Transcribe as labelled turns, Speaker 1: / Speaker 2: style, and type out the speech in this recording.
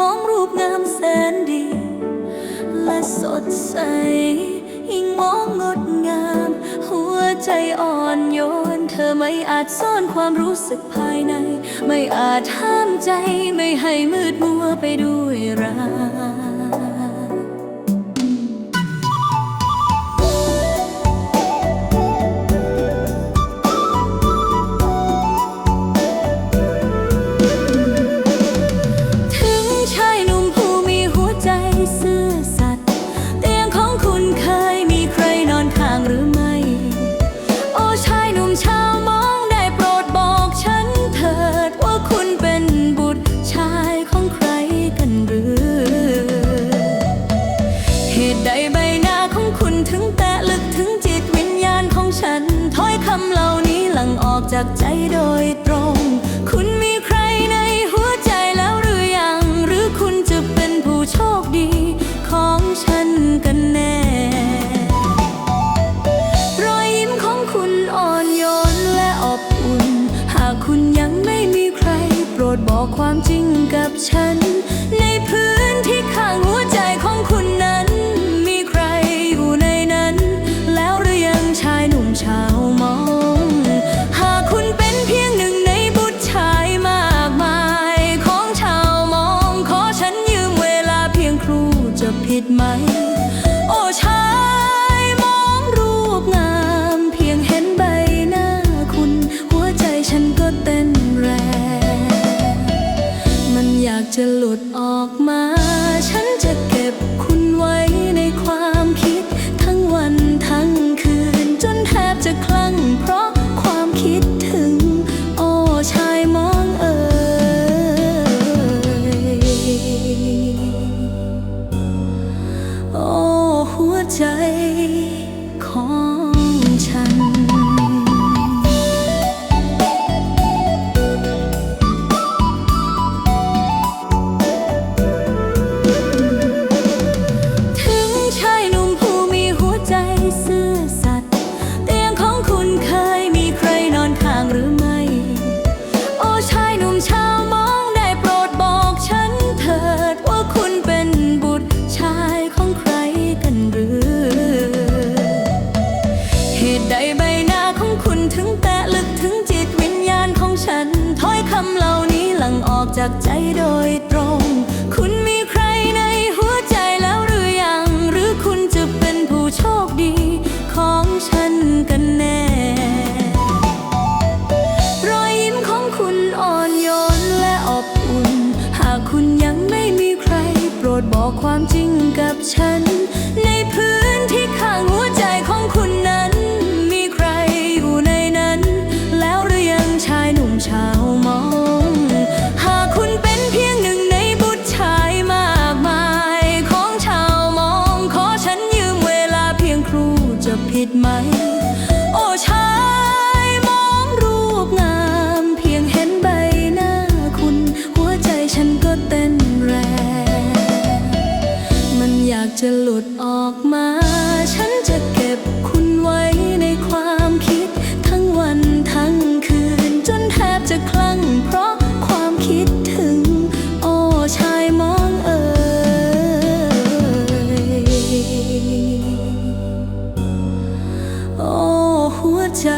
Speaker 1: มองรูปงามแสนดี และสดใส ยิ่งมองงดงาม หัวใจอ่อนโยน เธอไม่อาจซ่อนความรู้สึกภายใน ไม่อาจห้ามใจไม่ให้มืดมัวไปด้วยรักากใจโดยตรง คุณมีใครในหัวใจแล้วหรือยัง หรือคุณจะเป็นผู้โชคดีของฉันกันแน่ รอยยิ้มของคุณอ่อนโยนและอบอุ่น หากคุณยังไม่มีใคร โปรดบอกความจริงกับฉัน ผิดไหม โอ้ฉั จากใจโดยตรง คุณมีใครในหัวใจแล้วหรือยัง หรือคุณจะเป็นผู้โชคดีของฉันกันแน่ รอยยิ้มของคุณอ่อนโยนและอบอุ่น หากคุณยังไม่มีใคร โปรดบอกความจริงกับฉัน ในพื้น จะหลุดออกมา ฉันจะเก็บคุณไว้ในความคิด ทั้งวันทั้งคืน จนแทบจะคลั่งเพราะความคิดถึง โอ้ชายมองเอ่ยโอ้หัวใจ